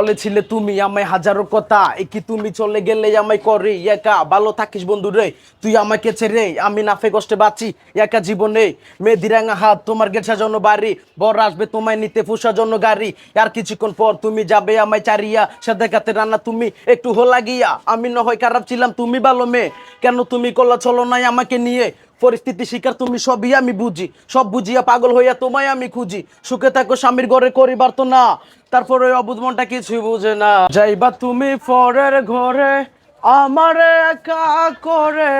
বলেছিলে তুমি আমায় হাজারো কথা। কি তুমি চলে গেলে আমায় করে? একা ভালো থাকিস বন্ধু রে, তুই আমাকে ছেড়ে, আমি নাফে কষ্টে বাঁচি, একা জীবনে। মেয়েদিরাঙা হাত, তোমার গেট সাজানো বাড়ি, বর আসবে তোমায় নিতে ফুসার জন্য গাড়ি। আর কিছুক্ষণ পর তুমি যাবে আমায় চারিয়া সাথে কাতে রান্না তুমি একটু হোলা গিয়া আমি না হয় খারাপ ছিলাম, তুমি ভালো মেয়ে। কেন তুমি কল্লা চলো নাই আমাকে নিয়ে পরিস্থিতি শিকার তুমি সবই আমি বুঝি। সব বুঝিয়া পাগল হইয়া তোমায় আমি খুঁজি। সুখে থাকো স্বামীর ঘরে করিবার তো না। তারপরে ওই অবুধ মনটা কিছুই বুঝে না। যাইবা তুমি পরের ঘরে, আমার একা করে।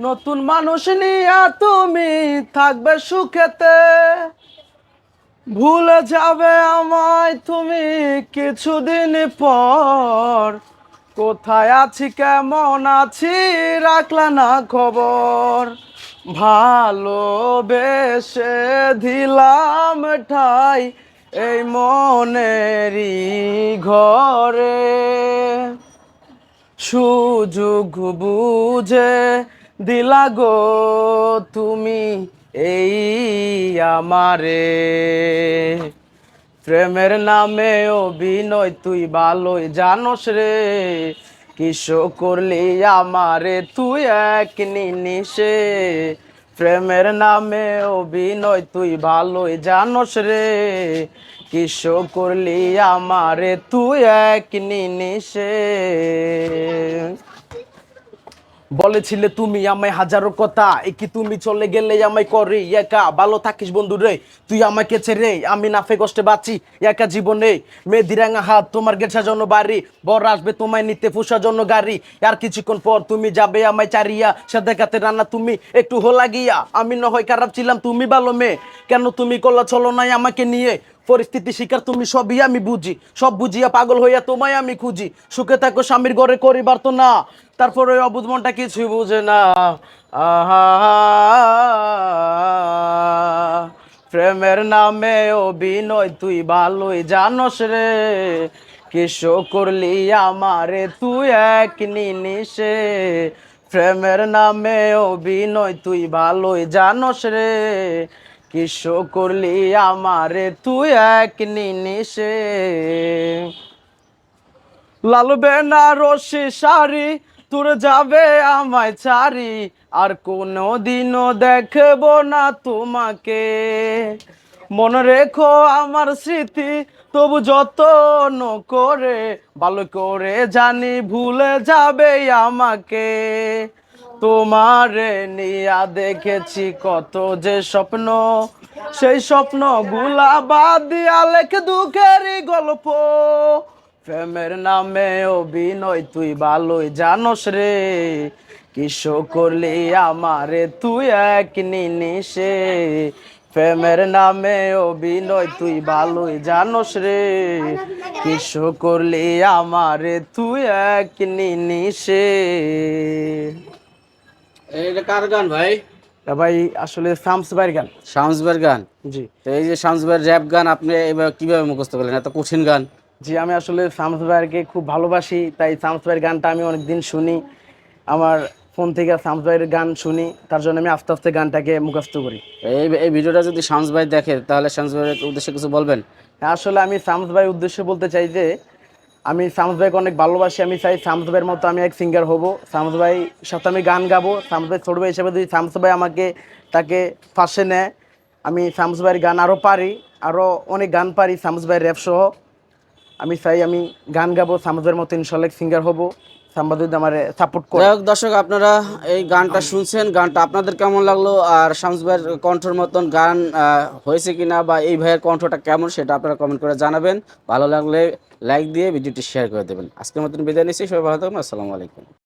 নতুন মানুষ নিয়া তুমি থাকবে সুখেতে। ভুলে যাবে আমায় তুমি কিছুদিন পর। কোথায় আছি, কেমন আছি, রাখলা না খবর। ভালোবেসে দিলাম ঠাই এই মনেরই ঘরে। সুযোগ বুঝে দিলা গো তুমি এই আমারে। প্রেমের নামে অভিনয় তুই ভালোই জানোস রে। কিসো করলি আমারে? তুই এক নিনিসে প্রেমের নামে অভিনয়, তুই ভালোই জানস রে। কিশো করলি আমারে? তুই এক নিনিসে বলেছিলে তুমি আমায় হাজারো কথা। কি তুমি চলে গেলে আমায় করে? একা, ভালো থাকিস বন্ধু রে। তুই আমাকে ছেড়ে আমি নাফে কষ্টে বাঁচি, একা জীবনে। মেয়েদিরাঙা হাত, তোমার গেট সাজানো বাড়ি। বর আসবে তোমায় নিতে ফুসার জন্য গাড়ি। আর কিছুক্ষণ পর তুমি যাবে আমায় চারিয়া। সে দেখাতে রান্না তুমি একটু হোলা গিয়া। আমি না হয় খারাপ ছিলাম, তুমি ভালো মেয়ে। কেন তুমি কলা চলো নাই আমাকে নিয়ে পরিস্থিতি শিকার, তুমি সবই আমি বুঝি। সব বুঝিয়া পাগল হইয়া তোমায় আমি খুঁজি। সুখে থাকো স্বামীর ঘরে, করিবার তো না। তারপরে ওই অবুধ মনটা কিছুই বুঝে না। প্রেমের নামে অভিনয়, তুই ভালোই জানস রে। কিসো করলি আমারে, তুই এক নিনিসে প্রেমের নামে অভিনয়, তুই ভালোই জানস রে। কিসো করলি আমারে? তুই এক নিনিসে লাল বেনারসি শাড়ি, তোর যাবে আমায় ছাড়ি। আর কোনো দিনও দেখব না তোমাকে। মনে রেখো আমার স্মৃতি, তবু যত্ন করে, ভালো করে জানি ভুলে যাবে আমাকে। তোমারে নিয়া দেখেছি কত যে স্বপ্ন। সেই স্বপ্নগুলা বাদ দিয়া লেখে দুঃখেরই গল্প। প্রেমের নামে অভিনয় তুই ভালোই জানোস রে। কিসো করলি আমারে তুই এক নিনিসে প্রেমের নামে অভিনয় তুই ভালোই জানোস রে। কিসো করলি আমারে তুই এক নিনিসে এটা কার গান ভাই? ভাই আসলে শামস ভাইয়ের গান। শামসবের গান? জি। তো এই যে শামসবের র্যাপ গান আপনি এবার কীভাবে মুখস্থ করলেন? এত কঠিন গান। জি আমি আসলে শামস ভাইয়েরকে খুব ভালোবাসি তাই শামস ভাইয়ের গানটা আমি অনেকদিন শুনি। আমার ফোন থেকে শামস ভাইয়ের গান শুনি তার জন্য আমি আস্তে আস্তে গানটাকে মুখস্থ করি। এই এই ভিডিওটা যদি শামস ভাই দেখে তাহলে শামস ভাইয়ের উদ্দেশ্যে কিছু বলবেন? আসলে আমি শামস ভাইয়ের উদ্দেশ্যে বলতে চাই যে আমি শামস ভাইকে অনেক ভালোবাসি, আমি চাই শামস ভাইয়ের মতো আমি এক সিঙ্গার হব। শামস ভাই সাথে আমি গান গাবো শামস ভাই ছোট ভাই হিসেবে যদি শামস ভাই আমাকে, তাকে ফাঁসে নেয়, আমি শামস ভাইয়ের গান আরও পারি আরও অনেক গান পারি শামস ভাইয়ের র্যাপসহ আমি চাই আমি গান গাবো শামস ভাইয়ের মতো ইনশাল্লাহ সিঙ্গার হব। যদি আমার সাপোর্ট করে। যাই দর্শক, আপনারা এই গানটা শুনছেন, গানটা আপনাদের কেমন লাগল আর শামস ভাইয়ের কণ্ঠর মতন গান হয়েছে কিনা বা এই ভাইয়ের কণ্ঠটা কেমন সেটা আপনারা কমেন্ট করে জানাবেন। ভালো লাগলে লাইক দিয়ে ভিডিওটি শেয়ার করে দেবেন। আজকের মতন বিদায় নিচ্ছি, সবাই ভালো থাকুন, আসসালামু আলাইকুম।